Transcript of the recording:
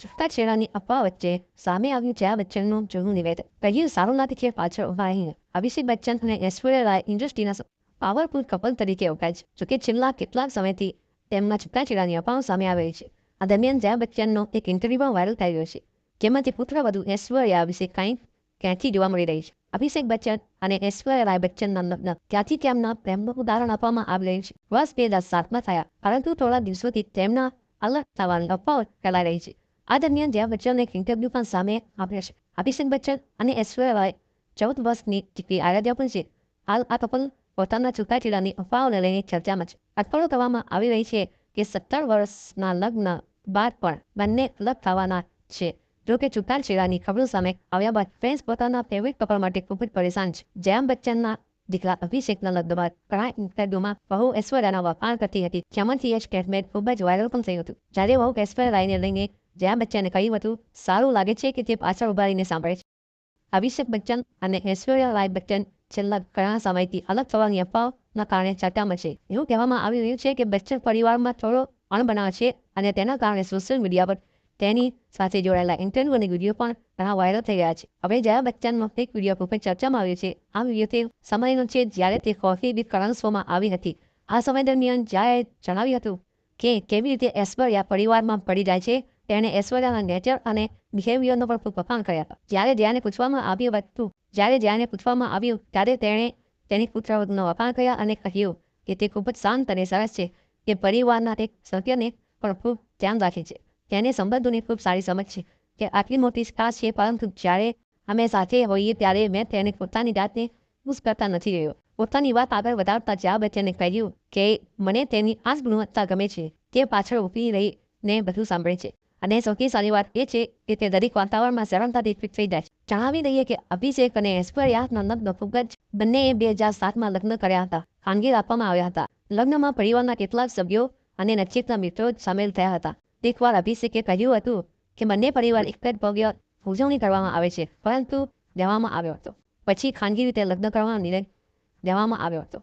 છૂટાછેડાની અફવા વચ્ચે સામે આવ્યું જયા બચ્ચનનું જૂનું નિવેદન. કહ્યું સારુનાથ કે પાછળ ઊભા રહીને અભિષેક બચ્ચન અને ઐશ્વર્યા રાય ઇન્ડસ્ટ્રીના પાવરફુલ કપલ તરીકે ઓળખાય છે જોકે છેલ્લા કેટલાક સમયથી તેમના છૂટાછેડાની અફવાઓ સામે આવેલી છે. આ દરમિયાન જયા બચ્ચનનો એક ઇન્ટરવ્યુ વાયરલ થઈ રહ્યો છે, જેમાં તે વધુ ઐશ્વર્યા વિશે કંઈક ક્યાંથી જોવા મળી રહી છે. અભિષેક બચ્ચન અને ઐશ્વર્યા રાય બચ્ચનના લગ્ન ત્યાંથી તેમના પ્રેમનું ઉદાહરણ આપવામાં આવી રહ્યું છે. વર્ષ બે હજાર સાતમાં થયા, પરંતુ થોડા દિવસોથી તેમના અલગ થવાની અફવાઓ ફેલાઈ રહી છે. આ દરમિયાન જયા બચ્ચન એક ઇન્ટરવ્યુ પણ સામે આપ્યા છે. અભિષેક બચ્ચન અને ઐશ્વર્યા ચૌદ વર્ષની દીકરી આરાધ્યા પણ છે. હાલ આ કપલ પોતાના છૂટાછેડાની અફવાઓને લઈને ચર્ચામાં છે. અટકળો કરવામાં આવી રહી છે કે સત્તર વર્ષના લગ્ન બાદ પણ બંને અલગ થવાના છે. જો કે છૂટાછેડાની ખબરો સામે આવ્યા બાદ ફેન્સ પોતાના ફેવરિટ કપલ માટે ખૂબ જ પરેશાન છે. જયા બચ્ચનના દીકરા અભિષેકના લગ્નમાં ઘણા ઇન્ટરવ્યુમાં બહુ ઐશ્વર્યાના વખાણ કરતી હતી જેમાંથી એક કેટમેટ ખૂબ જ વાયરલ પણ થયું હતું જ્યારે બહુ ઐશ્વર્યા રાયને લઈને જયા બચ્ચને કહ્યું હતું સારું લાગે છે કે તે પાછળ ઊભા રહીને સાંભળે છે અભિષેક બચ્ચન અને ઐશ્વર્યા રાય બચ્ચન છેલ્લા ઘણા સમયથી અલગ થવાની અફવાઓના કારણે ચર્ચામાં છે એવું કહેવામાં આવી રહ્યું છે કે બચ્ચન પરિવારમાં થોડો અણબનાવ છે અને તેના કારણે સોશિયલ મીડિયા પર તેની સાથે જોડાયેલા ઇન્ટરવ્યુ અને વીડિયો પણ ઘણા વાયરલ થઈ રહ્યા છે. હવે જયા બચ્ચનનો એક વીડિયો ખૂબ ચર્ચામાં આવ્યો છે. આ વીડિયો તે સમયનો છે જ્યારે તે કોફી વિથ કરણ શોમાં આવી હતી. આ સમય દરમિયાન જયાએ જણાવ્યું હતું કે કેવી રીતે ઐશ્વર્યા પરિવારમાં પડી જાય છે. તેણે ઐશ્વર્યાના નેચર અને બિહેવિયરનો પણ ખૂબ વખાણ કર્યા હતા. જ્યારે જયાને પૂછવામાં આવ્યું હતું, જ્યારે જયાને પૂછવામાં આવ્યું, ત્યારે તેણે તેની પુત્રનો વખાણ કર્યા અને કહ્યું કે તે ખૂબ જ શાંત અને સરસ છે. કે પરિવારના એક સભ્યને પણ ખૂબ ધ્યાન રાખે છે. તેને સંબંધોની ખૂબ સારી સમજ છે કે આટલી મોટી ખાસ છે, પરંતુ જ્યારે અમે સાથે હોઈએ ત્યારે મેં તેને પોતાની જાતને ખુશ કરતા નથી રહ્યો. પોતાની વાત આગળ વધારતા જ્યાં બચ્ચને કહ્યું કે મને તેની આ ગુણવત્તા ગમે છે, તે પાછળ ઊભી રહીને બધું સાંભળે છે. અને સૌથી સારી વાત એ છે કે તે દરેક વાતાવરણમાં સરળતાથી ફિટ થઈ જાય છે. જણાવી દઈએ કે અભિષેક અને ઐશ્વર્યાના લગ્ન ખૂબ જ બંનેએ બે હજાર સાતમાં લગ્ન કર્યા હતા, ખાનગી આપવામાં આવ્યા હતા. લગ્નમાં પરિવારના કેટલાક સભ્યો અને નજીકના મિત્રો સામેલ થયા હતા. એકવાર અભિષેકે કહ્યું હતું કે બંને પરિવાર એક જ ભવ્ય ઉજવણી કરવામાં આવે છે, પરંતુ દેવામાં આવ્યો હતો. પછી ખાનગી રીતે લગ્ન કરવાનો નિર્ણય દેવામાં આવ્યો હતો.